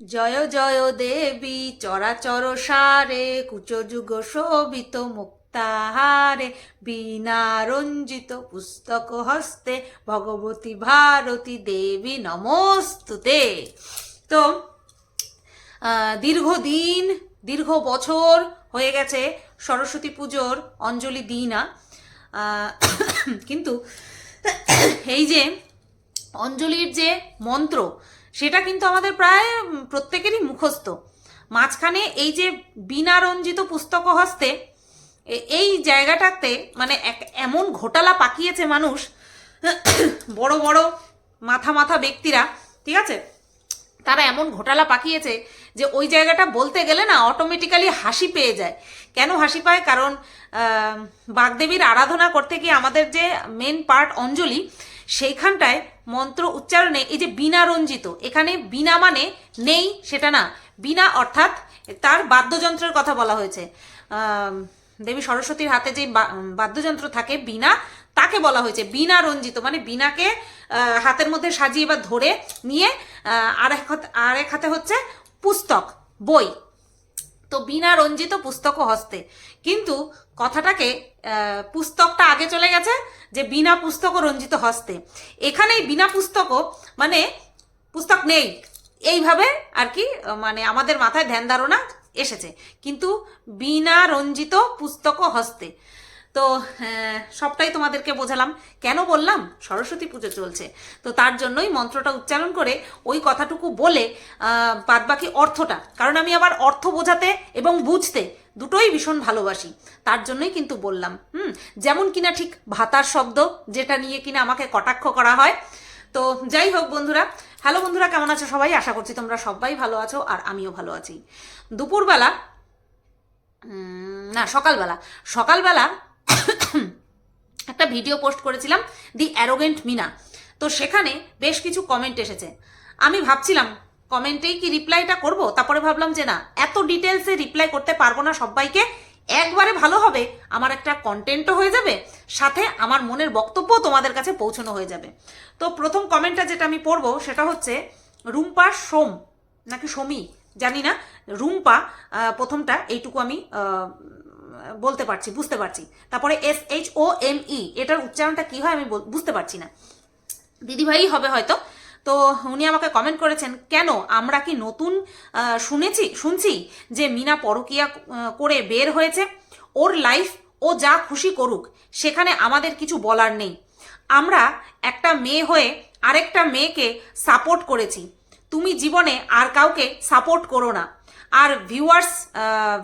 জয় জয় দেবী, চরাচর সারে, কুচযুগ শোভিত মুক্তাহারে বীণা রঞ্জিত পুস্তক হস্তে, ভগবতী ভারতী দেবী নমস্তুতে। তো দীর্ঘদিন, দীর্ঘ বছর হয়ে গেছে সরস্বতী পুজোর অঞ্জলি দিই না কিন্তু এই যে অঞ্জলির যে মন্ত্র সেটা কিন্তু আমাদের প্রায় প্রত্যেকেরই মুখস্থ। মাঝখানে এই যে বিনা রঞ্জিত পুস্তক হস্তে এই জায়গাটাতে মানে এক এমন ঘোটালা পাকিয়েছে মানুষ, বড় বড় মাথা মাথা ব্যক্তিরা, ঠিক আছে? তারা এমন ঘোটালা পাকিয়েছে যে ওই জায়গাটা বলতে গেলে না অটোমেটিক্যালি হাসি পেয়ে যায়। কেন হাসি পায়? কারণ বাগদেবীর আরাধনা করতে গিয়ে আমাদের যে মেন পার্ট অঞ্জলি সেইখানটায় মন্ত্র উচ্চারণে এই যে বিনা রঞ্জিত, এখানে বিনা মানে নেই, সেটা না। বিনা অর্থাৎ তার বাদ্যযন্ত্রের কথা বলা হয়েছে। দেবী সরস্বতীর হাতে যে বাদ্যযন্ত্র থাকে, বিনা, তাকে বলা হয়েছে। বিনা রঞ্জিত মানে বিনাকে হাতের মধ্যে সাজিয়ে বা ধরে নিয়ে আর এক হাতে আর এক হাতে হচ্ছে পুস্তক, বই। তো বিনা রঞ্জিত পুস্তক হস্তে। কিন্তু কথাটাকে পুস্তকটা আগে চলে গেছে যে বিনা পুস্তক রঞ্জিত হস্তে। এখানেই বিনা পুস্তক মানে পুস্তক নেই। এইভাবে আর কি মানে আমাদের মাথায় ধ্যান ধারণা এসেছে। কিন্তু বিনা রঞ্জিত পুস্তক হস্তে। তো আহ, সবটাই তোমাদেরকে বোঝালাম। কেন বললাম? সরস্বতী পুজো চলছে। তো তার জন্যই মন্ত্রটা উচ্চারণ করে ওই কথাটুকু বলে বাদ বাকি অর্থটা। কারণ আমি আবার অর্থ বোঝাতে এবং বুঝতে দুটোই ভীষণ ভালোবাসি। তার জন্যই কিন্তু বললাম হুম যেমন কিনা ঠিক ভাতার শব্দ যেটা নিয়ে কিনা আমাকে কটাক্ষ করা হয়। তো যাই হোক বন্ধুরা হ্যালো বন্ধুরা কেমন আছো সবাই? আশা করছি তোমরা সবাই ভালো আছো আর আমিও ভালো আছি। দুপুরবেলা না সকালবেলা। সকালবেলা একটা ভিডিও পোস্ট করেছিলাম দি অ্যারোগেন্ট মিনা তো সেখানে বেশ কিছু কমেন্ট এসেছে। আমি ভাবছিলাম কমেন্টেই কি রিপ্লাইটা করব? তারপরে ভাবলাম যে না, এত ডিটেলসে রিপ্লাই করতে পারব না সবাইকে। একবারে ভালো হবে, আমার একটা কন্টেন্টও হয়ে যাবে, সাথে আমার মনের বক্তব্য তোমাদের কাছে পৌঁছানো হয়ে যাবে। তো প্রথম কমেন্টটা যেটা আমি পড়ব, সেটা হচ্ছে, রুম্পা সোম, নাকি সমী, জানি না, রুম্পা প্রথমটা, এইটুকু আমি বলতে পারছি, বুঝতে পারছি। তারপরে S H O M E এটার উচ্চারণটা কি হয় আমি বুঝতে পারছি না। দিদিভাই হবে হয়তো। তো উনি আমাকে কমেন্ট করেছেন, কেন? আমরা কি নতুন শুনেছি, শুনছি যে মিনা পরকিয়া করে বের হয়েছে। ওর লাইফ ও যা খুশি করুক, সেখানে আমাদের কিছু বলার নেই। আমরা একটা মেয়ে হয়ে আরেকটা মেয়েকে সাপোর্ট করেছি। তুমি জীবনে আর কাউকে সাপোর্ট করো না। আর ভিউয়ার্স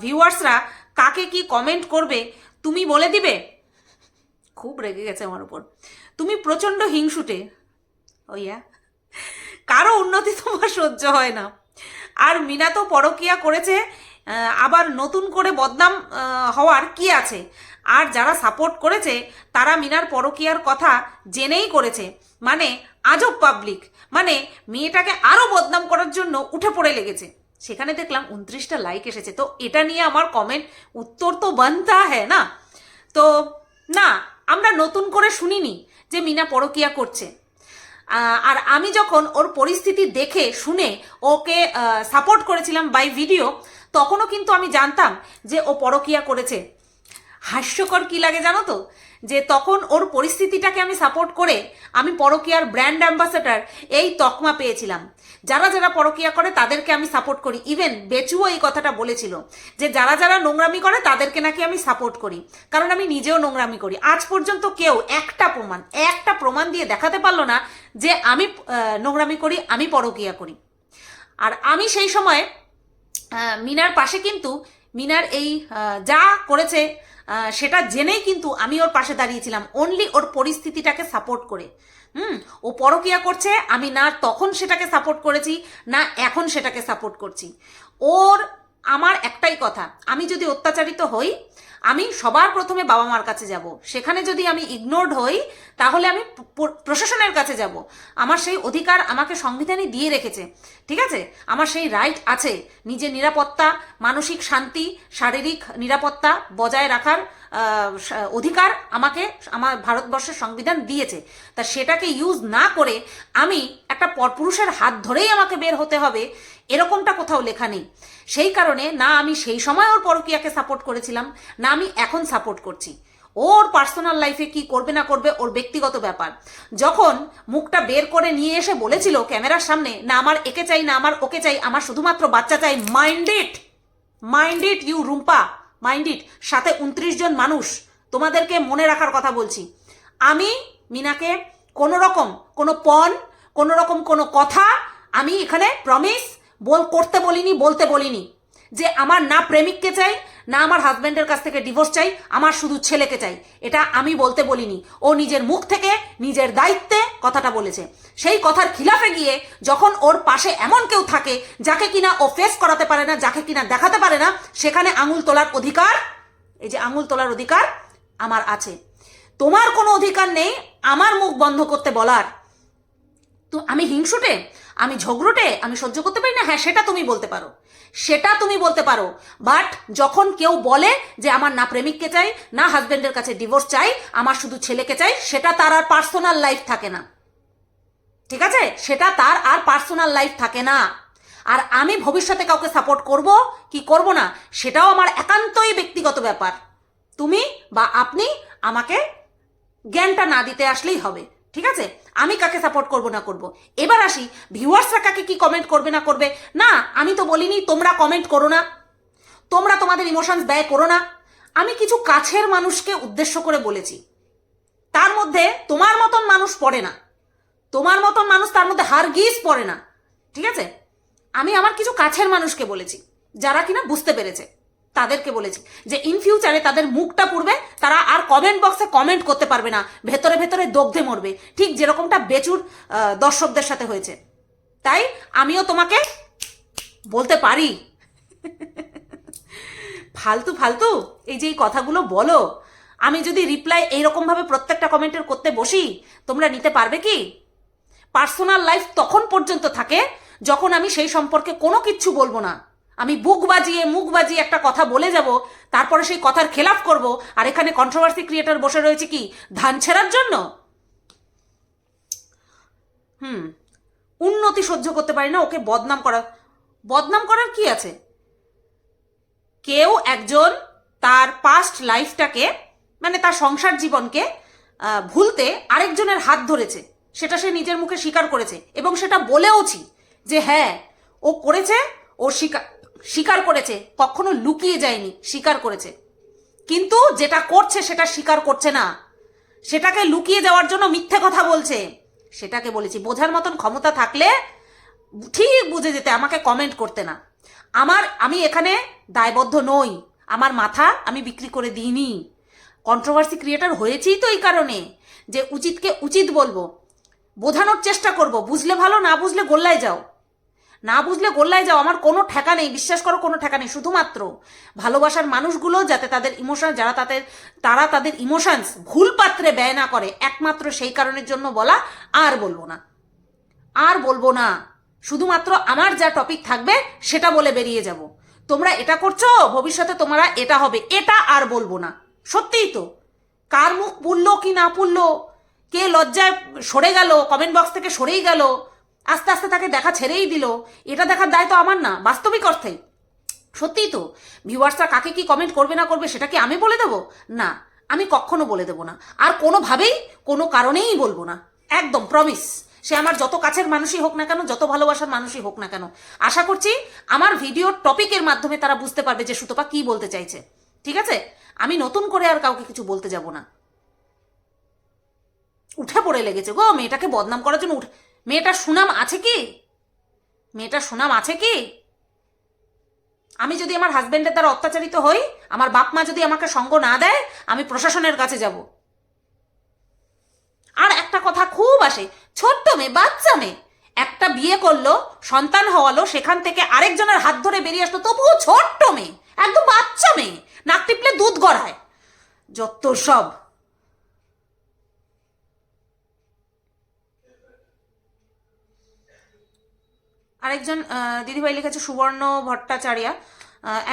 ভিউয়ার্সরা কাকে কি কমেন্ট করবে, তুমি বলে দিবে? খুব রেগে গেছে আমার উপর। তুমি প্রচণ্ড হিংসুটে। ওইয়া কারও উন্নতি তোমার সহ্য হয় না। আর মিনা তো পরকিয়া করেছে আবার নতুন করে বদনাম হওয়ার কি আছে? আর যারা সাপোর্ট করেছে, তারা মিনার পরকিয়ার কথা জেনেই করেছে। মানে আজব পাবলিক মানে মেয়েটাকে আরও বদনাম করার জন্য উঠে পড়ে লেগেছে। সেখানে দেখলাম উনত্রিশটা লাইক এসেছে। তো এটা নিয়ে আমার কমেন্ট উত্তর তো বানতা হ্যাঁ না? তো না, আমরা নতুন করে শুনিনি যে মিনা পরকিয়া করছে। আর আমি যখন ওর পরিস্থিতি দেখে, শুনে ওকে সাপোর্ট করেছিলাম বাই ভিডিও তখনও কিন্তু আমি জানতাম যে ও পরকিয়া করেছে। হাস্যকর কি লাগে জানো তো? যে তখন ওর পরিস্থিতিটাকে আমি সাপোর্ট করে আমি পরকিয়ার ব্র্যান্ড অ্যাম্বাসেডার এই তকমা পেয়েছিলাম। যারা যারা পরকিয়া করে, তাদেরকে আমি সাপোর্ট করি। ইভেন বেচুও এই কথাটা বলেছিল যে, যারা যারা নোংরামি করে, তাদেরকে নাকি আমি সাপোর্ট করি। কারণ আমি নিজেও নোংরামি করি। আজ পর্যন্ত কেউ একটা প্রমাণ একটা প্রমাণ দিয়ে দেখাতে পারল না যে, আমি নোংরামি করি, আমি পরকিয়া করি। আর আমি সেই সময় মিনার পাশে কিন্তু, মিনার এই যা করেছে সেটা জেনেই কিন্তু আমি ওর পাশে দাঁড়িয়েছিলাম অনলি ওর পরিস্থিতিটাকে সাপোর্ট করে। হুম, ও পরকিয়া করছে, আমি না তখন সেটাকে সাপোর্ট করেছি, না এখন সেটাকে সাপোর্ট করছি। ওর, আমার একটাই কথা, আমি যদি অত্যাচারিত হই আমি সবার প্রথমে বাবা মার কাছে যাব। সেখানে যদি আমি ইগনোরড হই, তাহলে আমি প্রশাসনের কাছে যাব। আমার সেই অধিকার আমাকে সংবিধানই দিয়ে রেখেছে। ঠিক আছে? আমার সেই রাইট আছে। নিজের নিরাপত্তা, মানসিক শান্তি, শারীরিক নিরাপত্তা বজায় রাখার অধিকার আমাকে আমার ভারতবর্ষের সংবিধান দিয়েছে। তা সেটাকে ইউজ না করে আমি একটা পরপুরুষের হাত ধরেই আমাকে বের হতে হবে, এরকমটা কোথাও লেখা নেই। সেই কারণে না আমি সেই সময় ওর পরকিয়াকে সাপোর্ট করেছিলাম, না আমি এখন সাপোর্ট করছি। ওর পার্সোনাল লাইফে কি করবে না করবে, ওর ব্যক্তিগত ব্যাপার। যখন মুখটা বের করে নিয়ে এসে বলেছিল ক্যামেরার সামনে, না আমার একে চাই, না আমার ওকে চাই, আমার শুধুমাত্র বাচ্চা চাই mind it mind it you Rumpa mind it সাথে উনত্রিশ জন মানুষ, তোমাদেরকে মনে রাখার কথা বলছি। আমি, মিনাকে, কোনো রকম কোনো পণ, কোনো রকম কোনো কথা আমি এখানে প্রমিস বল, করতে বলিনি, বলতে বলিনি। যে আমার না প্রেমিককে চাই, না আমার হাজব্যান্ডের কাছ থেকে ডিভোর্স চাই, আমার শুধু ছেলেকে চাই। এটা আমি বলতে বলিনি। ও নিজের মুখ থেকে নিজের দায়িত্বে কথাটা বলেছে। সেই কথার খিলাফে গিয়ে যখন ওর পাশে এমন কেউ থাকে, যাকে কিনা ও ফেস করাতে পারে না, যাকে কিনা দেখাতে পারে না, সেখানে আঙুল তোলার অধিকার, এই যে আঙুল তোলার অধিকার আমার আছে। তোমার কোনো অধিকার নেই, আমার মুখ বন্ধ করতে বলার। তো আমি হিংসুটে, আমি ঝগড়ুটে, আমি সহ্য করতে পারি না? হ্যাঁ সেটা তুমি বলতে পারো। সেটা তুমি বলতে পারো। বাট যখন কেউ বলে যে আমার না প্রেমিককে চাই, না হাজবেন্ডের কাছে ডিভোর্স চাই, আমার শুধু ছেলেকে চাই, সেটা তার আর পার্সোনাল লাইফ থাকে না। ঠিক আছে? সেটা তার আর পার্সোনাল লাইফ থাকে না। আর আমি ভবিষ্যতে কাউকে সাপোর্ট করব, কি করব না, সেটাও আমার একান্তই ব্যক্তিগত ব্যাপার। তুমি বা আপনি আমাকে জ্ঞানটা না দিতে আসলেই হবে। ঠিক আছে? আমি কাকে সাপোর্ট করব না করব? এবার আসি ভিউয়ার্সরা কাকে কি কমেন্ট করবে না করবে? না, আমি তো বলিনি তোমরা কমেন্ট করো না। তোমরা তোমাদের ইমোশনস ব্যয় করো না। আমি কিছু কাছের মানুষকে উদ্দেশ্য করে বলেছি। তার মধ্যে তোমার মতন মানুষ পড়ে না। তোমার মতন মানুষ তার মধ্যে হারগিজ পড়ে না। ঠিক আছে? আমি আমার কিছু কাছের মানুষকে বলেছি, যারা কিনা বুঝতে পেরেছে। তাদেরকে বলেছি যে ইন ফিউচারে তাদের মুখটা পুড়বে, তারা আর কমেন্ট বক্সে কমেন্ট করতে পারবে না। ভেতরে ভেতরে দগ্ধে মরবে। ঠিক যেরকমটা বেচুর দর্শকদের সাথে হয়েছে। তাই আমিও তোমাকে বলতে পারি। ফালতু ফালতু, এই যে এই কথাগুলো বলো। আমি যদি রিপ্লাই এইরকমভাবে প্রত্যেকটা কমেন্টের করতে বসি, তোমরা নিতে পারবে কি? পার্সোনাল লাইফ তখন পর্যন্ত থাকে যখন আমি সেই সম্পর্কে কোনো কিচ্ছু বলব না। আমি বুক বাজিয়ে, মুখ বাজিয়ে একটা কথা বলে যাব, তারপরে সেই কথার খেলাফ করব, আর এখানে কন্ট্রোভার্সি ক্রিয়েটর বসে রয়েছে কি? ধান ছেঁড়ার জন্য? হুম, উন্নতি সহ্য করতে পারি না, ওকে বদনাম করা। বদনাম করার কি আছে? কেউ একজন তার পাস্ট লাইফটাকে মানে তার সংসার জীবনকে ভুলতে আরেকজনের হাত ধরেছে। সেটা সে নিজের মুখে স্বীকার করেছে, এবং সেটা বলেওছি যে হ্যাঁ ও করেছে, ও স্বীকার স্বীকার করেছে, কখনো লুকিয়ে যায়নি, স্বীকার করেছে। কিন্তু যেটা করছে, সেটা স্বীকার করছে না। সেটাকে লুকিয়ে যাওয়ার জন্য মিথ্যে কথা বলছে। সেটাকে বলেছি, বোঝার মতন ক্ষমতা থাকলে ঠিক বুঝে যেতে, আমাকে কমেন্ট করতে না। আমার, আমি এখানে দায়বদ্ধ নই। আমার মাথা আমি বিক্রি করে দিইনি। কন্ট্রোভার্সি ক্রিয়েটার হয়েছি তো এই কারণে যে উচিতকে উচিত বলব। বোঝানোর চেষ্টা করব, বুঝলে ভালো, না বুঝলে গোল্লায় যাও। না বুঝলে গোল্লায় যাও, আমার কোনো ঠেকা নেই, বিশ্বাস করো কোনো ঠেকা নেই। শুধুমাত্র ভালোবাসার মানুষগুলো যাতে তাদের ইমোশন যারা তাদের, তারা তাদের ইমোশনস ভুল পাত্রে ব্যয় না করে, একমাত্র সেই কারণের জন্য বলা আর বলব না। আর বলব না। শুধুমাত্র আমার যা টপিক থাকবে, সেটা বলে বেরিয়ে যাব। তোমরা এটা করছ, ভবিষ্যতে তোমরা এটা হবে, এটা আর বলব না। সত্যিই তো। কার মুখ পুড়লো কি না পুড়লো? কে লজ্জায় সরে গেল? কমেন্ট বক্স থেকে সরেই গেল? আস্তে আস্তে তাকে দেখা ছেড়েই দিল। এটা দেখার দায় তো আমার না, বাস্তবিক অর্থে। সত্যিই তো ভিউয়ার্সরা কাকে কি কমেন্ট করবে না করবে সেটা কি আমি বলে দেবো? না, আমি কখনো বলে দেবো না। আর কোনোভাবেই, কোনো কারণেই বলব না। একদম প্রমিস সে আমার যত কাছের মানুষই হোক না কেন, যত ভালোবাসার মানুষই হোক না কেন। আশা করছি আমার ভিডিওর টপিকের মাধ্যমে তারা বুঝতে পারবে যে সুতপা কি বলতে চাইছে। ঠিক আছে? আমি নতুন করে আর কাউকে কিছু বলতে যাব না। উঠে পড়ে লেগেছে গো, মেয়েটাকে বদনাম করার জন্য উঠে মেয়েটার সুনাম আছে কি? মেয়েটার সুনাম আছে কি? আমি যদি আমার হাজবেন্ডের দ্বারা অত্যাচারিত হই, আমার বাপ মা যদি আমাকে সঙ্গ না দেয়, আমি প্রশাসনের কাছে যাব। আর একটা কথা খুব আসে, ছোট্ট মেয়ে, বাচ্চা মেয়ে, একটা বিয়ে করল, সন্তান হওয়ালো, সেখান থেকে আরেকজনের হাত ধরে বেরিয়ে আসলো, তবুও ছোট্ট মেয়ে, একদম বাচ্চা মেয়ে, নাক টিপলে দুধ গড়ায়, যত সব আরেকজন দিদিভাই লিখেছে, সুবর্ণ ভট্টাচার্যা।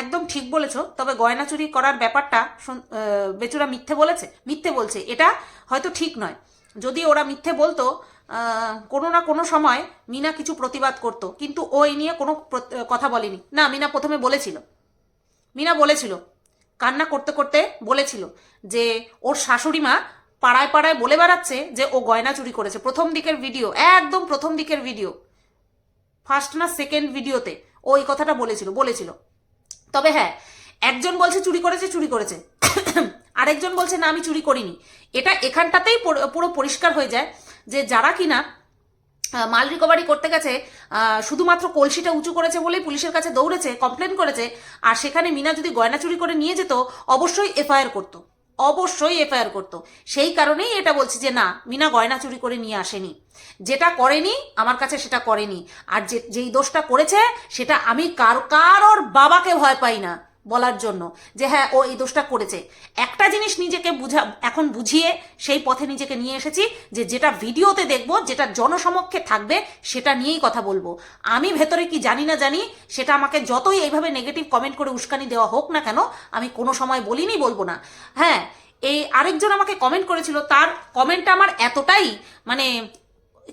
একদম ঠিক বলেছ, তবে গয়না চুরি করার ব্যাপারটা বেচুরা মিথ্যে বলেছে, মিথ্যে বলছে। এটা হয়তো ঠিক নয়। যদি ওরা মিথ্যে বলতো কোনো না কোনো সময় মিনা কিছু প্রতিবাদ করতো, কিন্তু ও এই নিয়ে কোনো কথা বলেনি। না, মিনা প্রথমে বলেছিল। মিনা বলেছিল, কান্না করতে করতে বলেছিল যে ওর শাশুড়ি মা পাড়ায় পাড়ায় বলে বেড়াচ্ছে যে ও গয়না চুরি করেছে। প্রথম দিকের ভিডিও, একদম প্রথম দিকের ভিডিও। ফার্স্ট না সেকেন্ড ভিডিওতে ও এই কথাটা বলেছিল বলেছিল। তবে হ্যাঁ একজন বলছে চুরি করেছে চুরি করেছে। আরেকজন বলছে, না, আমি চুরি করিনি। এটা এখানটাতেই পুরো- পুরো পরিষ্কার হয়ে যায় যে যারা কিনা মাল রিকভারি করতে গেছে শুধুমাত্র কলসিটা উঁচু করেছে বলেই পুলিশের কাছে দৌড়েছে কমপ্লেন করেছে, আর সেখানে মিনা যদি গয়না চুরি করে নিয়ে যেত, অবশ্যই এফআইআর করতো। অবশ্যই এফআইআর করত। সেই কারণেই এটা বলছি যে, না, মিনা গয়না চুরি করে নিয়ে আসেনি। যেটা করেনি, আমার কাছে সেটা করেনি। আর যে, যেই দোষটা করেছে, সেটা আমি কার, কারোর বাবাকে ভয় পাই না। বলার জন্য যে হ্যাঁ ও এই দোষটা করেছে। একটা জিনিস নিজেকে বুঝা, এখন বুঝিয়ে সেই পথে নিজেকে নিয়ে এসেছি যে যেটা ভিডিওতে দেখব, যেটা জনসমক্ষে থাকবে, সেটা নিয়েই কথা বলব। আমি ভেতরে কি জানি না জানি, সেটা আমাকে যতই এইভাবে নেগেটিভ কমেন্ট করে উস্কানি দেওয়া হোক না কেন, আমি কোনো সময় বলিনি বলব না। হ্যাঁ এই আরেকজন আমাকে কমেন্ট করেছিল, তার কমেন্টটা আমার এতটাই মানে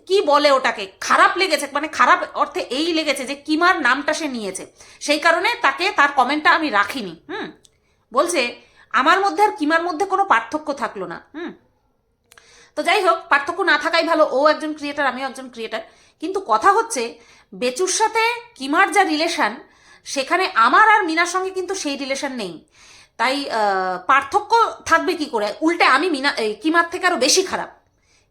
কি বলে ওটাকে? খারাপ লেগেছে মানে খারাপ অর্থে এই লেগেছে যে কিমার নামটা সে নিয়েছে। সেই কারণে তাকে তার কমেন্টটা আমি রাখিনি, হুম? বলছে, আমার মধ্যে আর কিমার মধ্যে কোনো পার্থক্য থাকল না, হুম? তো যাই হোক, পার্থক্য না থাকাই ভালো, ও একজন ক্রিয়েটার আমিও একজন ক্রিয়েটার কিন্তু কথা হচ্ছে, বেচুর সাথে কিমার যা রিলেশন সেখানে আমার আর মিনার সঙ্গে কিন্তু সেই রিলেশন নেই। তাই পার্থক্য থাকবে কি করে? উল্টে আমি মিনা কিমার থেকে আরও বেশি খারাপ।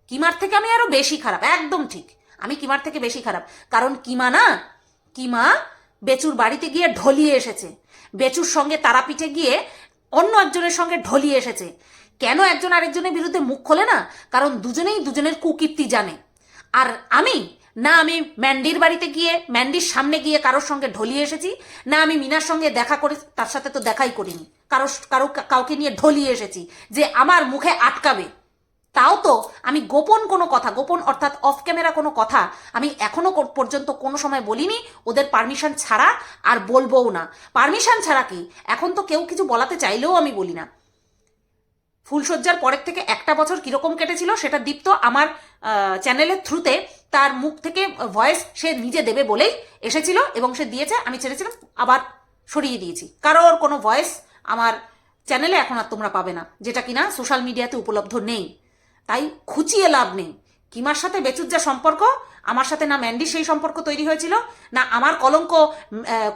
কিমার থেকে আমি আরও বেশি খারাপ, একদম ঠিক। আমি কিমার থেকে বেশি খারাপ। কারণ কিমা না, কিমা বেচুর বাড়িতে গিয়ে ঢলিয়ে এসেছে। বেচুর সঙ্গে তারাপীঠে গিয়ে অন্য একজনের সঙ্গে ঢলিয়ে এসেছে। কেন একজন আরেকজনের বিরুদ্ধে মুখ খোলে না? কারণ দুজনেই দুজনের কুকীর্তি জানে। আর আমি, না আমি ম্যান্ডির বাড়িতে গিয়ে, ম্যান্ডির সামনে গিয়ে কারোর সঙ্গে ঢলিয়ে এসেছি, না আমি মিনার সঙ্গে দেখা করে, তার সাথে তো দেখাই করিনি। কারও কারও, কাউকে নিয়ে ঢলিয়ে এসেছি, যে আমার মুখে আটকাবে। তাও তো আমি গোপন কোনো কথা, গোপন অর্থাৎ অফ ক্যামেরা কোনো কথা আমি এখনও কো- পর্যন্ত কোনো সময় বলিনি। ওদের পারমিশন ছাড়া আর বলবোও না। পারমিশন ছাড়া কি? এখন তো কেউ কিছু বলাতে চাইলেও আমি বলি না। ফুলসজ্জার পরের থেকে একটা বছর কীরকম কেটেছিল সেটা দীপ্ত আমার চ্যানেলের থ্রুতে তার মুখ থেকে ভয়েস সে নিজে দেবে বলেই এসেছিল এবং সে দিয়েছে, আমি ছেড়েছিলাম, আবার সরিয়ে দিয়েছি। কারোর কোনো ভয়েস আমার চ্যানেলে এখন আর তোমরা পাবে না, যেটা কিনা সোশ্যাল মিডিয়াতে উপলব্ধ নেই। তাই খুঁচিয়ে লাভ নেই। কিমার সাথে বেচুর যা সম্পর্ক? আমার সাথে না ম্যান্ডি সেই সম্পর্ক তৈরি হয়েছিল? না আমার কলঙ্ক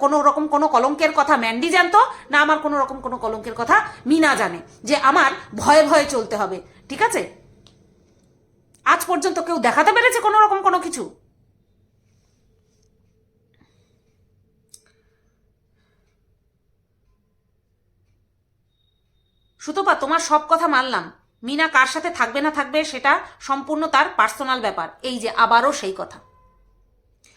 কোনো রকম কোনো কলঙ্কের কথা ম্যান্ডি জানতো? না আমার কোনো রকম কোনো কলঙ্কের কথা মিনা জানে, যে আমার ভয়ে ভয়ে চলতে হবে। ঠিক আছে? আজ পর্যন্ত কেউ দেখাতে পেরেছে কোনো রকম কোনো কিছু? সুতপা, তোমার সব কথা মানলাম। মিনা কার সাথে থাকবে না থাকবে সেটা সম্পূর্ণ তার পার্সোনাল ব্যাপার। এই যে আবারও সেই কথা।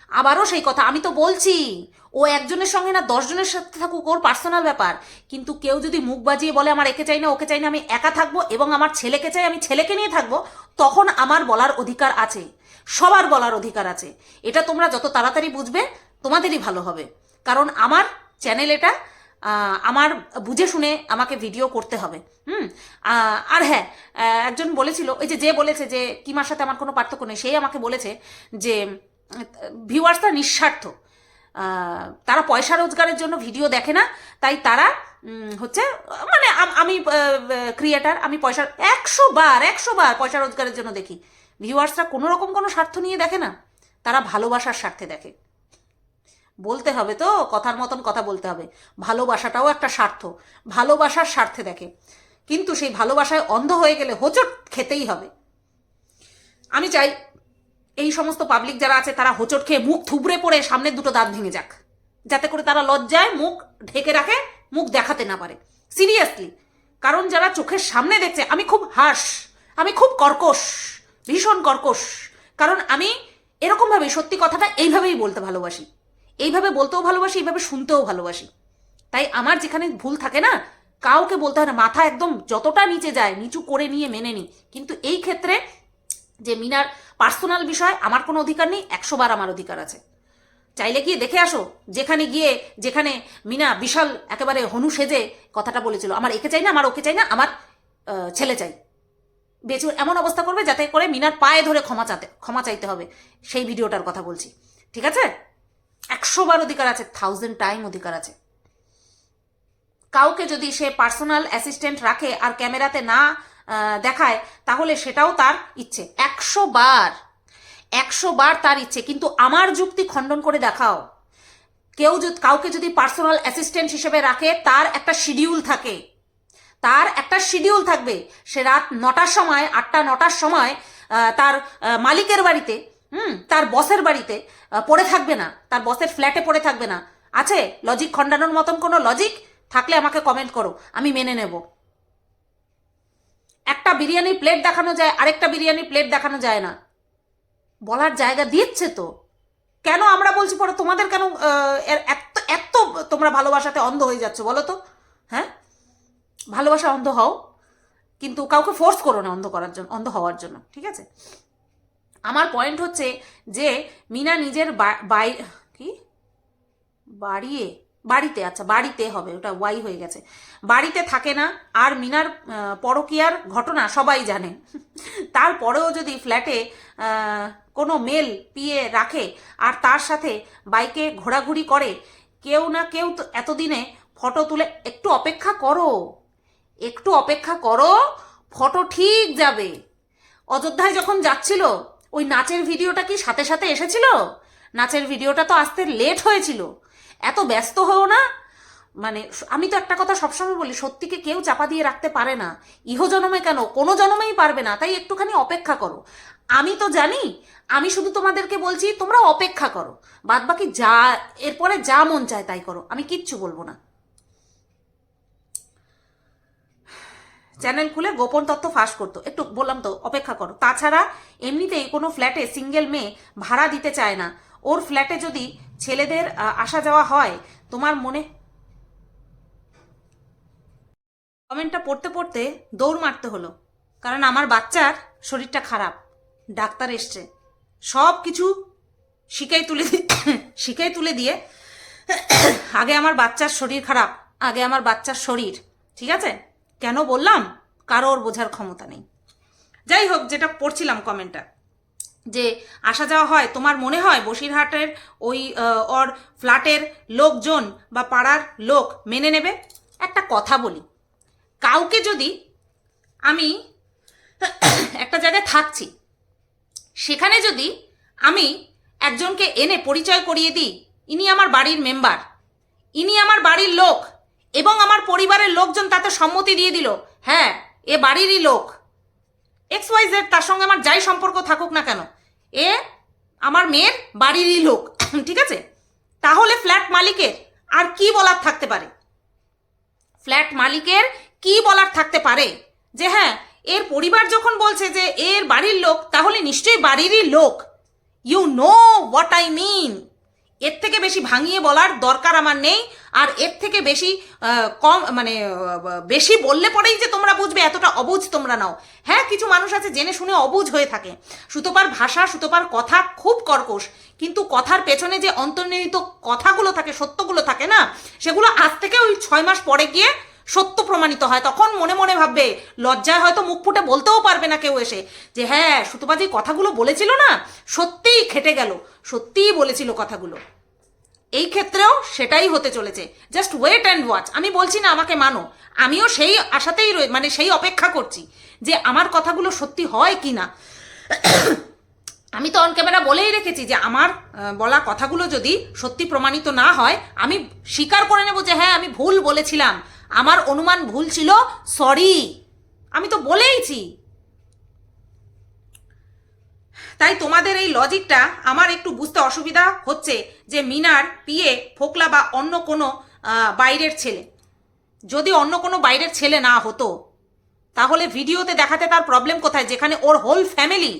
আবারও সেই কথা। আমি তো বলছি, ও একজনের সঙ্গে না দশজনের সাথে থাকুক, ওর পার্সোনাল ব্যাপার। কিন্তু কেউ যদি মুখ বাজিয়ে বলে আমার একে চাই না, ওকে চাই না, আমি একা থাকব এবং আমার ছেলেকে চাই, আমি ছেলেকে নিয়ে থাকব, তখন আমার বলার অধিকার আছে। সবার বলার অধিকার আছে। এটা তোমরা যত তাড়াতাড়ি বুঝবে, তোমাদেরই ভালো হবে। কারণ আমার চ্যানেল এটা আমার বুঝে শুনে আমাকে ভিডিও করতে হবে। হুম? আর হ্যাঁ একজন বলেছিল ওই যে যে বলেছে যে কিমার সাথে আমার কোনো পার্থক্য নেই, সেই আমাকে বলেছে যে ভিউয়ার্সরা নিঃস্বার্থ। তারা পয়সা রোজগারের জন্য ভিডিও দেখে না, তাই তারা হচ্ছে মানে আমি ক্রিয়েটার আমি পয়সা, একশো বার একশো বার পয়সা রোজগারের জন্য দেখি। ভিউয়ার্সরা কোনো রকম কোনো স্বার্থ নিয়ে দেখে না। তারা ভালোবাসার স্বার্থে দেখে। বলতে হবে তো, কথার মতন কথা বলতে হবে। ভালোবাসাটাও একটা স্বার্থ, ভালোবাসার স্বার্থে দেখে। কিন্তু সেই ভালোবাসায় অন্ধ হয়ে গেলে হোঁচট খেতেই হবে। আমি চাই এই সমস্ত পাবলিক যারা আছে, তারা হোঁচট খেয়ে মুখ থুবড়ে পড়ে সামনের দুটো দাঁত ভেঙে যাক। যাতে করে তারা লজ্জায় মুখ ঢেকে রাখে, মুখ দেখাতে না পারে। সিরিয়াসলি কারণ যারা চোখের সামনে দেখছে, আমি খুব হাস আমি খুব কর্কশ, ভীষণ কর্কশ। কারণ আমি এরকমভাবে সত্যি কথাটা এইভাবেই বলতে ভালোবাসি। এইভাবে বলতেও ভালোবাসি, এইভাবে শুনতেও ভালোবাসি। তাই আমার যেখানে ভুল থাকে না, কাউকে বলতে হয় না, মাথা একদম যতটা নিচে যায়, নিচু করে নিয়ে মেনে নিই কিন্তু এই ক্ষেত্রে যে মিনার পার্সোনাল বিষয়, আমার কোনো অধিকার নেই, একশো বার আমার অধিকার আছে। চাইলে গিয়ে দেখে আসো, যেখানে গিয়ে, যেখানে মিনা বিশাল একেবারে হনু সেজে কথাটা বলেছিল, আমার একে চাই না, আমার ওকে চাই না, আমার ছেলে চাই। বেঁচে এমন অবস্থা করবে যাতে করে মিনার পায়ে ধরে ক্ষমা চাতে, ক্ষমা চাইতে হবে। সেই ভিডিওটার কথা বলছি। ঠিক আছে? একশো বার অধিকার আছে থাউজেন্ড টাইম অধিকার আছে। কাউকে যদি সে পার্সোনাল অ্যাসিস্ট্যান্ট রাখে আর ক্যামেরাতে না দেখায়, তাহলে সেটাও তার ইচ্ছে। একশো বার একশো বার তার ইচ্ছে। কিন্তু আমার যুক্তি খণ্ডন করে দেখাও। কেউ যদি কাউকে যদি পার্সোনাল অ্যাসিস্ট্যান্ট হিসেবে রাখে, তার একটা শিডিউল থাকে। তার একটা শিডিউল থাকবে। সে রাত নটার সময়, আটটা নটার সময় তার মালিকের বাড়িতে হুম, তার বসের বাড়িতে পড়ে থাকবে না, তার বসের ফ্ল্যাটে পড়ে থাকবে না। আছে? লজিক খণ্ডানোর মতন কোনো লজিক থাকলে আমাকে কমেন্ট করো, আমি মেনে নেব। একটা বিরিয়ানির প্লেট দেখানো যায়, আরেকটা বিরিয়ানির প্লেট দেখানো যায় না। বলার জায়গা দিচ্ছে তো। কেন আমরা বলছি পরে তোমাদের কেন এত এত তোমরা ভালোবাসাতে অন্ধ হয়ে যাচ্ছ, বলো তো? হ্যাঁ? ভালোবাসা অন্ধ হও। কিন্তু কাউকে ফোর্স করো না অন্ধ করার জন্য, অন্ধ হওয়ার জন্য, ঠিক আছে? আমার পয়েন্ট হচ্ছে যে মিনা নিজের বাই, কি? বাড়িয়ে, বাড়িতে আচ্ছা বাড়িতে হবে, ওটা ওয়াই হয়ে গেছে। বাড়িতে থাকে না, আর মিনার পরকীয়ার ঘটনা সবাই জানে। তারপরেও যদি ফ্ল্যাটে কোনো মেল পিয়ে রাখে, আর তার সাথে বাইকে ঘোরাঘুরি করে, কেউ না কেউ তো এতদিনে ফটো তুলে, একটু অপেক্ষা করো। একটু অপেক্ষা করো ফটো ঠিক যাবে। অযোধ্যায় যখন যাচ্ছিল ওই নাচের ভিডিওটা কি সাথে সাথে এসেছিল? নাচের ভিডিওটা তো আসতে লেট হয়েছিল। এত ব্যস্ত হও না। মানে আমি তো একটা কথা সবসময় বলি, সত্যিকে কেউ চাপা দিয়ে রাখতে পারে না। ইহ জনমে কেন? কোনো জনমেই পারবে না। তাই একটুখানি অপেক্ষা করো। আমি তো জানি, আমি শুধু তোমাদেরকে বলছি, তোমরা অপেক্ষা করো। বাদ বাকি যা, এরপরে যা মন চায় তাই করো। আমি কিচ্ছু বলব না। চ্যানেল খুলে গোপন তথ্য ফাঁস করতো। একটু বললাম তো, অপেক্ষা করো। তাছাড়া এমনিতেই কোনো ফ্ল্যাটে সিঙ্গেল মেয়ে ভাড়া দিতে চায় না। ওর ফ্ল্যাটে যদি ছেলেদের আসা যাওয়া হয়, তোমার মনে কমেন্টটা পড়তে পড়তে দৌড় মারতে হলো। কারণ আমার বাচ্চার শরীরটা খারাপ। ডাক্তার এসছে। সব কিছু শিকাই তুলে শিকাই তুলে দিয়ে আগে আমার বাচ্চার শরীর খারাপ, আগে আমার বাচ্চার শরীর, ঠিক আছে? কেন বললাম? কারোর বোঝার ক্ষমতা নেই। যাই হোক, যেটা পড়ছিলাম কমেন্টটা যে আসা যাওয়া হয়, তোমার মনে হয় বসিরহাটের ওই ওর ফ্ল্যাটের লোকজন বা পাড়ার লোক মেনে নেবে? একটা কথা বলি। কাউকে যদি আমি একটা জায়গায় থাকছি, সেখানে যদি আমি একজনকে এনে পরিচয় করিয়ে দিই, ইনি আমার বাড়ির মেম্বার ইনি আমার বাড়ির লোক এবং আমার পরিবারের লোকজন তাতে সম্মতি দিয়ে দিল। হ্যাঁ এ বাড়িরই লোক। এক্স ওয়াই জেড তার সঙ্গে আমার যাই সম্পর্ক থাকুক না কেন, এ আমার মেয়ের বাড়িরই লোক, ঠিক আছে? তাহলে ফ্ল্যাট মালিকের আর কি বলার থাকতে পারে? ফ্ল্যাট মালিকের কি বলার থাকতে পারে? যে হ্যাঁ এর পরিবার যখন বলছে যে এর বাড়ির লোক, তাহলে নিশ্চয়ই বাড়িরই লোক। You know what I mean এর থেকে বেশি ভাঙিয়ে বলার দরকার আমার নেই। আর এর থেকে বেশি কম মানে বেশি বললে পরেই যে তোমরা বুঝবে, এতটা অবুঝ তোমরা নাও। হ্যাঁ কিছু মানুষ আছে জেনে শুনে অবুঝ হয়ে থাকে। সুতোপার ভাষা, সুতোপার কথা খুব কর্কশ, কিন্তু কথার পেছনে যে অন্তর্নিহিত কথাগুলো থাকে, সত্যগুলো থাকে না, সেগুলো আজ থেকে ওই ছয় মাস পরে গিয়ে সত্য প্রমাণিত হয়। তখন মনে মনে ভাববে, লজ্জায় হয়তো মুখ ফুটে বলতেও পারবে না কেউ এসে যে হ্যাঁ সুতপা যে কথাগুলো বলেছিল না, সত্যিই খেটে গেল, সত্যিই বলেছিল কথাগুলো। এই ক্ষেত্রেও সেটাই হতে চলেছে। জাস্ট ওয়েট অ্যান্ড ওয়াচ আমি বলছি না আমাকে মানো। আমিও সেই আশাতেই মানে সেই অপেক্ষা করছি যে আমার কথাগুলো সত্যি হয় কি না। আমি তো অন ক্যামেরা বলেই রেখেছি যে আমার বলা কথাগুলো যদি সত্যি প্রমাণিত না হয়, আমি স্বীকার করে নেব যে হ্যাঁ আমি ভুল বলেছিলাম। আমার অনুমান ভুল ছিল সরি আমি তো বলেইছি। তাই তোমাদের এই লজিকটা আমার একটু বুঝতে অসুবিধা হচ্ছে যে মিনার, পিয়ে, ফোকলা বা অন্য কোনো বাইরের ছেলে। যদি অন্য কোনো বাইরের ছেলে না হতো, তাহলে ভিডিওতে দেখাতে তার প্রবলেম কোথায়? যেখানে ওর হোল ফ্যামিলি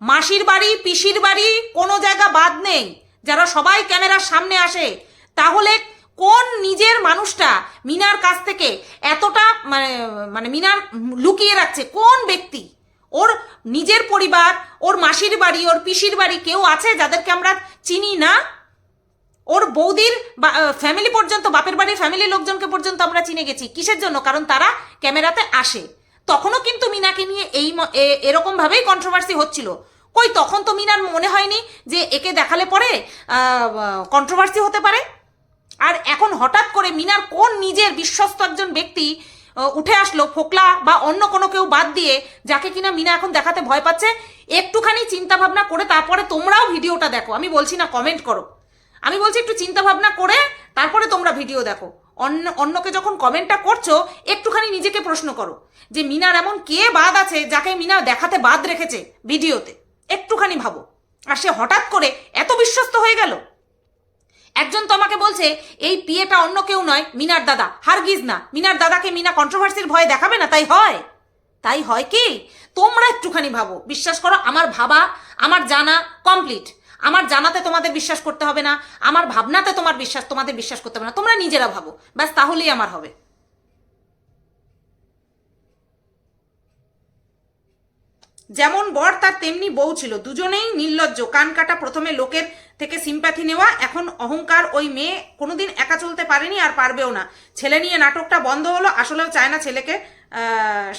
মাসির বাড়ি, পিসির বাড়ি, কোনো জায়গা বাদ নেই। যারা সবাই ক্যামেরার সামনে আসে, তাহলে কোন নিজের মানুষটা মিনার কাছ থেকে এতটা মানে মানে মিনার লুকিয়ে রাখছে? কোন ব্যক্তি? ওর নিজের পরিবার, ওর মাসির বাড়ি, ওর পিসির বাড়ি কেউ আছে যাদেরকে আমরা চিনি না? ওর বৌদির ফ্যামিলি পর্যন্ত, বাপের বাড়ির ফ্যামিলি লোকজনকে পর্যন্ত আমরা চিনে গেছি। কিসের জন্য? কারণ তারা ক্যামেরাতে আসে। তখনও কিন্তু মিনাকে নিয়ে এই এরকমভাবেই কন্ট্রোভার্সি হচ্ছিল। কই, তখন তো মিনার মনে হয়নি যে একে দেখালে পরে কন্ট্রোভার্সি হতে পারে? আর এখন হঠাৎ করে মিনার কোন নিজের বিশ্বস্ত একজন ব্যক্তি উঠে আসলো, ফোকলা বা অন্য কোনো কেউ বাদ দিয়ে, যাকে কিনা মিনা এখন দেখাতে ভয় পাচ্ছে, একটুখানি চিন্তা ভাবনা করে তারপরে তোমরাও ভিডিওটা দেখো। আমি বলছি, না কমেন্ট করো। আমি বলছি, একটু চিন্তা ভাবনা করে তারপরে তোমরা ভিডিও দেখো। অন্য, অন্যকে যখন কমেন্টটা করছ, একটুখানি নিজেকে প্রশ্ন করো যে, মিনার এমন কে বাদ আছে যাকে মিনা দেখাতে বাদ রেখেছে ভিডিওতে? একটুখানি ভাবো। আর সে হঠাৎ করে এত বিশ্বস্ত হয়ে গেল? একজন তো আমাকে বলছে, এই পিয়েটা অন্য কেউ নয়, মিনার দাদা। হারগিজ না, মিনার দাদাকে মিনা কন্ট্রোভার্সির ভয়ে দেখাবে না, তাই হয়। তাই হয় কি? তোমরা একটুখানি ভাবো, বিশ্বাস করো, আমার ভাবা, আমার জানা কমপ্লিট আমার জানাতে তোমাদের বিশ্বাস করতে হবে না, আমার ভাবনাতে তোমার বিশ্বাস, তোমাদের বিশ্বাস করতে হবে না। তোমরা নিজেরা ভাবো, ব্যাস তাহলেই আমার হবে। যেমন বর তার তেমনি বউ ছিল, দুজনেই নির্লজ্জ, কান কাটা প্রথমে লোকের থেকে সিম্প্যাথি নেওয়া, এখন অহংকার ওই মেয়ে কোনোদিন একা চলতে পারেনি আর পারবেও না। ছেলে নিয়ে নাটকটা বন্ধ হলো, আসলেও চায় না ছেলেকে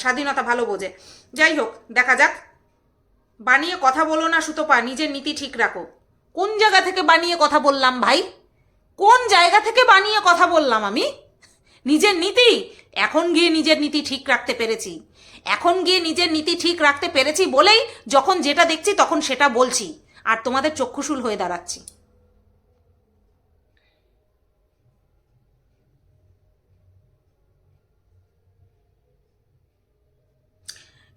স্বাধীনতা ভালো বোঝে। যাই হোক, দেখা যাক। বানিয়ে কথা বলো না সুতপা, নিজের নীতি ঠিক রাখো। কোন জায়গা থেকে বানিয়ে কথা বললাম ভাই? কোন জায়গা থেকে বানিয়ে কথা বললাম আমি? নিজের নীতি? এখন গিয়ে নিজের নীতি ঠিক রাখতে পেরেছি। এখন গিয়ে নিজের নীতি ঠিক রাখতে পেরেছি বলেই যখন যেটা দেখছি তখন সেটা বলছি। আর তোমাদের চক্ষুশূল হয়ে দাঁড়াচ্ছি।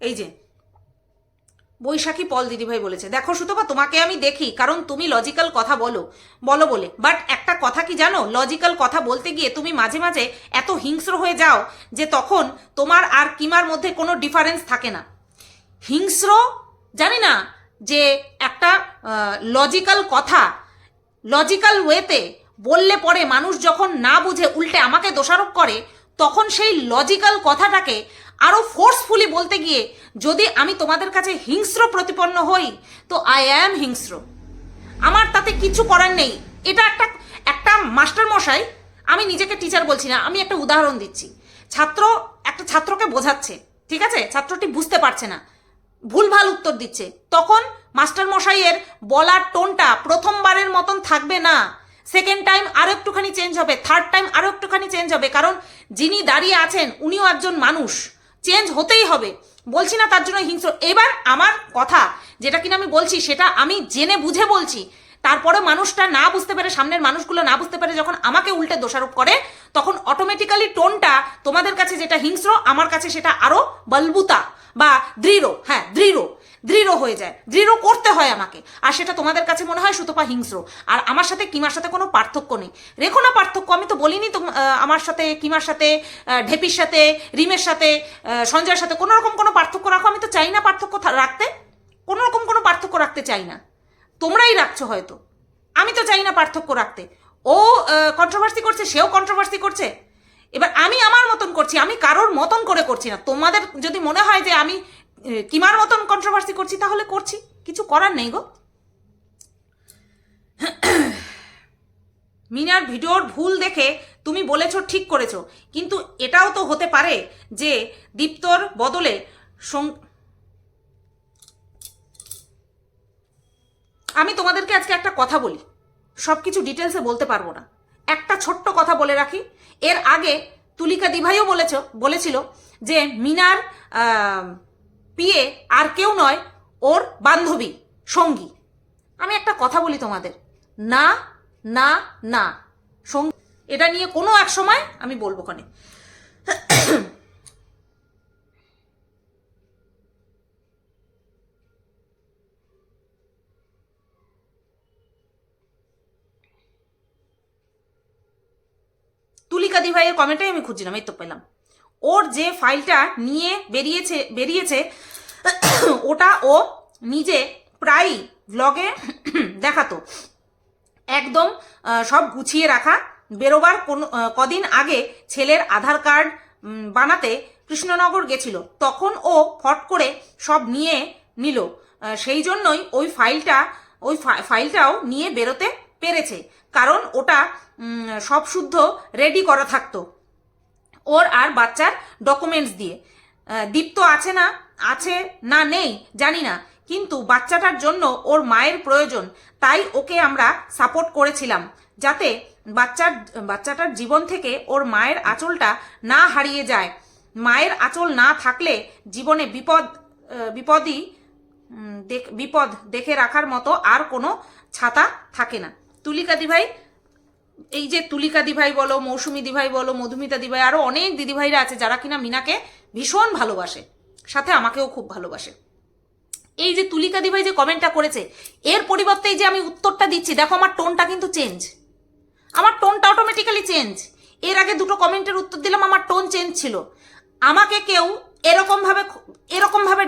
এই যে, বৈশাখী পল দিদিভাই বলেছে, দেখো সুতপা, তোমাকে আমি দেখি, কারণ তুমি লজিক্যাল কথা বলো বলো বলে। বাট একটা কথা কি জানো? লজিক্যাল কথা বলতে গিয়ে তুমি মাঝে মাঝে এত হিংস্র হয়ে যাও যে তখন তোমার আর কিমার মধ্যে কোনো ডিফারেন্স থাকে না। হিংস্র, জানি না যে একটা লজিক্যাল কথা লজিক্যাল ওয়েতে বললে পরে মানুষ যখন না বুঝে, উল্টে আমাকে দোষারোপ করে, তখন সেই লজিক্যাল কথাটাকে আরও ফোর্সফুলি বলতে গিয়ে, যদি আমি তোমাদের কাছে হিংস্র প্রতিপন্ন হই, তো আই অ্যাম হিংস্র। আমার তাতে কিছু করার নেই। এটা একটা একটা মাস্টার মশাই আমি নিজেকে টিচার বলছি না, আমি একটা উদাহরণ দিচ্ছি। ছাত্র, একটা ছাত্রকে বোঝাচ্ছে, ঠিক আছে? ছাত্রটি বুঝতে পারছে না। ভুলভাল উত্তর দিচ্ছে। তখন মাস্টার মশাইয়ের বলার টোনটা প্রথমবারের মতন থাকবে না। সেকেন্ড টাইম আরও একটুখানি চেঞ্জ হবে, থার্ড টাইম আরও একটুখানি চেঞ্জ হবে, কারণ যিনি দাঁড়িয়ে আছেন, উনিও একজন মানুষ। চেঞ্জ হতেই হবে। বলছি না তার জন্য হিংস্র। এবার আমার কথা, যেটা কিনা আমি বলছি, সেটা আমি জেনে বুঝে বলছি। তারপরে মানুষটা না বুঝতে পারে, সামনের মানুষগুলো না বুঝতে পারে যখন আমাকে উল্টে দোষারোপ করে, তখন অটোমেটিক্যালি টোনটা তোমাদের কাছে যেটা হিংস্র, আমার কাছে সেটা আরও বলবুতা। বা দৃঢ় হ্যাঁ দৃঢ় দৃঢ় হয়ে যায়। দৃঢ় করতে হয় আমাকে। আর সেটা তোমাদের কাছে মনে হয় সুতপা হিংস্র। আর আমার সাথে কিমার সাথে কোনো পার্থক্য নেই। রেখো না পার্থক্য, আমি তো বলিনি তো আমার সাথে, কিমার সাথে ঢেপির সাথে, রিমের সাথে সঞ্জয়ের সাথে কোনো রকম কোনো পার্থক্য রাখো। আমি তো চাই না পার্থক্য রাখতে। কোনো রকম কোনো পার্থক্য রাখতে চাই না। তোমরাই রাখছো হয়তো। আমি তো চাই না পার্থক্য রাখতে। ও কন্ট্রোভার্সি করছে, সেও কন্ট্রোভার্সি করছে। এবার আমি আমার মতন করছি, আমি কারোর মতন করে করছি না। তোমাদের যদি মনে হয় যে আমি কিমার মতন কন্ট্রোভার্সি করছি, তাহলে করছি। কিছু করার নেই গো। মিনার ভিডিওর ভুল দেখে তুমি বলেছ, ঠিক করেছ। কিন্তু এটাও তো হতে পারে যে দীপ্তর বদলে আমি তোমাদেরকে আজকে একটা কথা বলি। সব কিছু ডিটেলসে বলতে পারব না। একটা ছোট্ট কথা বলে রাখি। এর আগে তুলিকা দিভাইও বলেছ, বলেছিল যে মিনার পিয়ে আর কেউ নয়, ওর বান্ধবী, সঙ্গী। আমি একটা কথা বলি তোমাদের। না না না। সঙ্গী এটা নিয়ে কোনো এক সময় আমি বলব খানে তুলিকা দি ভাইয়ের কমেন্টটাই আমি খুঁজছিলাম, এই তো পেলাম। ওর যে ফাইলটা নিয়ে বেরিয়েছে বেরিয়েছে, ওটা ও নিজে প্রায়ই ব্লগে দেখাতো। একদম সব গুছিয়ে রাখা। বেরোবার কোন কদিন আগে ছেলের আধার কার্ড বানাতে কৃষ্ণনগর গেছিল। তখন ও ফট করে সব নিয়ে নিল। সেই জন্যই ওই ফাইলটা, ওই ফাইলটাও নিয়ে বেরোতে পেরেছে। কারণ ওটা সব শুদ্ধ রেডি করা থাকতো। ওর আর বাচ্চার ডকুমেন্টস দিয়ে। দীপ্ত আছে না আছে না নেই, জানি না। কিন্তু বাচ্চাটার জন্য ওর মায়ের প্রয়োজন, তাই ওকে আমরা সাপোর্ট করেছিলাম। যাতে বাচ্চার, বাচ্চাটার জীবন থেকে ওর মায়ের আঁচলটা না হারিয়ে যায়। মায়ের আঁচল না থাকলে জীবনে বিপদ বিপদই বিপদ দেখে রাখার মতো আর কোনো ছাতা থাকে না। তুলিকা দিভাই এই যে তুলিকা দিভাই বলো মৌসুমী দিভাই বলো মধুমিতা দিভাই আরও অনেক দিদিভাইরা আছে যারা কিনা মিনাকে ভীষণ ভালোবাসে, সাথে আমাকেও খুব ভালোবাসে। এই যে তুলিকা দিভাই যে কমেন্টটা করেছে, এর পরিবর্তে যে আমি উত্তরটা দিচ্ছি, দেখো আমার টোনটা কিন্তু চেঞ্জ। আমার টোনটা অটোমেটিক্যালি চেঞ্জ। এর আগে দুটো কমেন্টের উত্তর দিলাম, আমার টোন চেঞ্জ ছিল। আমাকে কেউ এরকম ভাবে এরকম ভাবে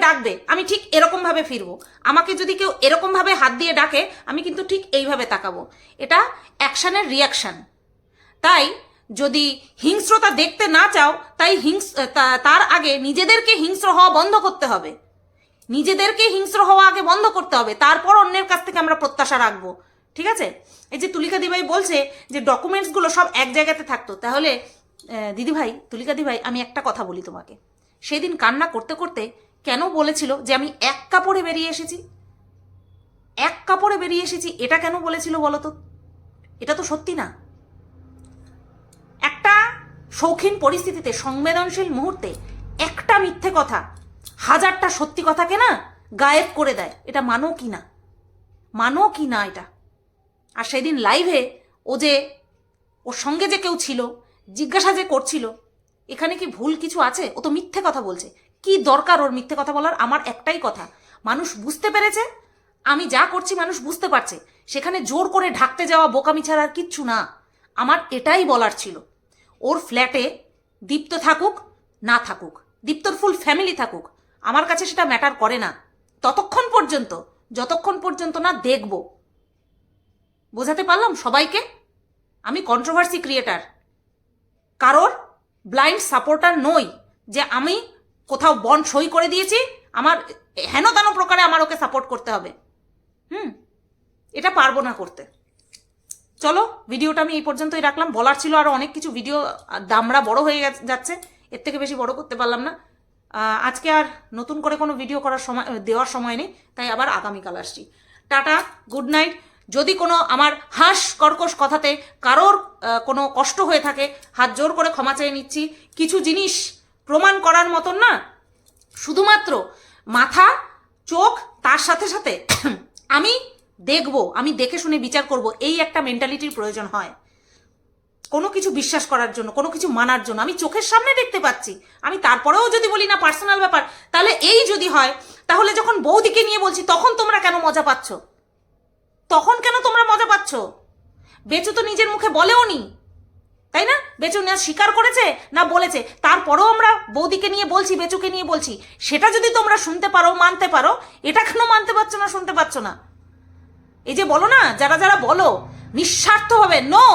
ডাকবে, আমি ঠিক এরকম ভাবে ফিরবো। আমাকে যদি কেউ এরকম ভাবে হাত দিয়ে ডাকে, আমি কিন্তু ঠিক এইভাবে তাকাবো। এটা অ্যাকশানের রিয়াকশন তাই যদি হিংস্রতা দেখতে না চাও, তাই হিংস তার আগে নিজেদেরকে হিংস্র হওয়া বন্ধ করতে হবে। নিজেদেরকে হিংস্র হওয়া আগে বন্ধ করতে হবে, তারপর অন্যের কাছ থেকে আমরা প্রত্যাশা রাখব। ঠিক আছে? এই যে তুলিকা দিভাই বলছে যে ডকুমেন্টসগুলো সব এক জায়গাতে থাকতো, তাহলে দিদিভাই, তুলিকা দিভাই, আমি একটা কথা বলি তোমাকে। সেদিন কান্না করতে করতে কেন বলেছিল যে আমি এক কাপড়ে বেরিয়ে এসেছি? এক কাপড়ে বেরিয়ে এসেছি, এটা কেন বলেছিল বলো তো এটা তো সত্যি না। একটা শৌখিন পরিস্থিতিতে, সংবেদনশীল মুহূর্তে একটা মিথ্যে কথা, হাজারটা সত্যি কথাকে না গায়েব করে দেয়। এটা মানো কি না? মানো কি না এটা? আর সেদিন লাইভে ও যে, ওর সঙ্গে যে কেউ ছিল, জিজ্ঞাসা যে করছিল, এখানে কি ভুল কিছু আছে? ও তো মিথ্যে কথা বলছে। কি দরকার ওর মিথ্যে কথা বলার? আমার একটাই কথা। মানুষ বুঝতে পেরেছে? আমি যা করছি মানুষ বুঝতে পারছে। সেখানে জোর করে ঢাকতে যাওয়া বোকামি ছাড়া আর কিচ্ছু না। আমার এটাই বলার ছিল। ওর ফ্ল্যাটে দীপ্ত থাকুক, না থাকুক, দীপ্তর ফুল ফ্যামিলি থাকুক, আমার কাছে সেটা ম্যাটার করে না। ততক্ষণ পর্যন্ত, যতক্ষণ পর্যন্ত না দেখব। বোঝাতে পারলাম সবাইকে? আমি কন্ট্রোভার্সি ক্রিয়েটার কারোর ব্লাইন্ড সাপোর্টার নই যে আমি কোথাও বন্ড সই করে দিয়েছি, আমার হেন তেন প্রকারে আমার ওকে সাপোর্ট করতে হবে। হুম, এটা পারব না করতে। চলো, ভিডিওটা আমি এই পর্যন্তই রাখলাম। বলার ছিল আরও অনেক কিছু, ভিডিও দামড়া বড় হয়ে যাচ্ছে, এর থেকে বেশি বড় করতে পারলাম না। আজকে আর নতুন করে কোনো ভিডিও করার সময় দেওয়ার সময় নেই, তাই আবার আগামীকাল আসছি। Tata, good night. যদি কোনো আমার হাঁস কর্কশ কথাতে কারোর কোনো কষ্ট হয়ে থাকে, হাত জোর করে ক্ষমা চেয়ে নিচ্ছি। কিছু জিনিস প্রমাণ করার মতন না। শুধুমাত্র মাথা, চোখ, তার সাথে সাথে আমি দেখব, আমি দেখে শুনে বিচার করব, এই একটা মেন্টালিটির প্রয়োজন হয়। কোনো কিছু বিশ্বাস করার জন্য, কোনো কিছু মানার জন্য, আমি চোখের সামনে দেখতে পাচ্ছি। আমি তারপরেও যদি বলি না পার্সোনাল ব্যাপার, তাহলে এই যদি হয়, তাহলে যখন বৌদিকে নিয়ে বলছি, তখন তোমরা কেন মজা পাচ্ছ? তখন কেন তোমরা মজা পাচ্ছ? বেচু তো নিজের মুখে বলেও নি তাই না? বেচু না স্বীকার করেছে না বলেছে? তারপরেও আমরা বৌদিকে নিয়ে বলছি, বেচুকে নিয়ে বলছি। সেটা যদি তোমরা শুনতে পারো, মানতে পারো, এটা কেন মানতে পারছ না, শুনতে পাচ্ছ না? এই যে বলো না, যারা যারা বলো, নিঃস্বার্থভাবে নো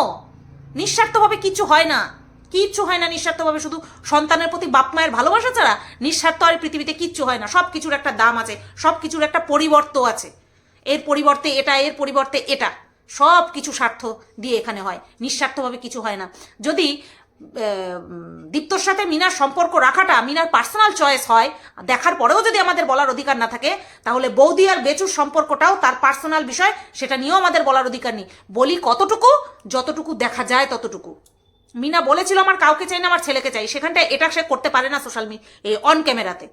নিঃস্বার্থভাবে কিছু হয় না। কিচ্ছু হয় না নিঃস্বার্থভাবে, শুধু সন্তানের প্রতি বাপ মায়ের ভালোবাসা ছাড়া নিঃস্বার্থ আর পৃথিবীতে কিচ্ছু হয় না। সব কিছুর একটা দাম আছে সব কিছুর একটা পরিবর্ত আছে। এর পরিবর্তে এটা, এর পরিবর্তে এটা। সব কিছু স্বার্থ দিয়ে এখানে হয়। নিঃস্বার্থভাবে কিছু হয় না। যদি দীপ্তর সাথে মিনার সম্পর্ক রাখাটা মিনার পার্সোনাল চয়েস হয়, দেখার পরেও যদি আমাদের বলার অধিকার না থাকে, তাহলে বৌদি আর বেচুর সম্পর্কটাও তার পার্সোনাল বিষয়, সেটা নিয়েও আমাদের বলার অধিকার নেই। বলি কতটুকু, যতটুকু দেখা যায় ততটুকু। মিনা বলেছিল আমার কাউকে চাই না, আমার ছেলেকে চাই। সেখানটায় এটা সে করতে পারে না সোশ্যাল মি অন ক্যামেরাতে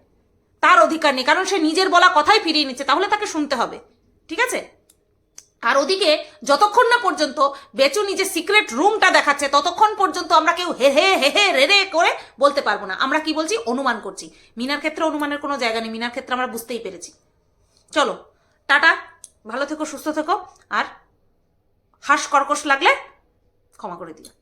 তার অধিকার নেই, কারণ সে নিজের বলা কথাই ফিরিয়ে নিচ্ছে, তাহলে তাকে শুনতে হবে। ঠিক আছে? আর ওদিকে যতক্ষণ না পর্যন্ত বেচু নিজের সিক্রেট রুমটা দেখাচ্ছে, ততক্ষণ পর্যন্ত আমরা কেউ হে হে হে হে রে রে করে বলতে পারব না। আমরা কি বলছি? অনুমান করছি। মিনার ক্ষেত্রে অনুমানের কোনো জায়গা নেই। মিনার ক্ষেত্রে আমরা বুঝতেই পেরেছি। চলো, টাটা। ভালো থেকো, সুস্থ থেকো। আর হাস কর্কশ লাগলে ক্ষমা করে দিও।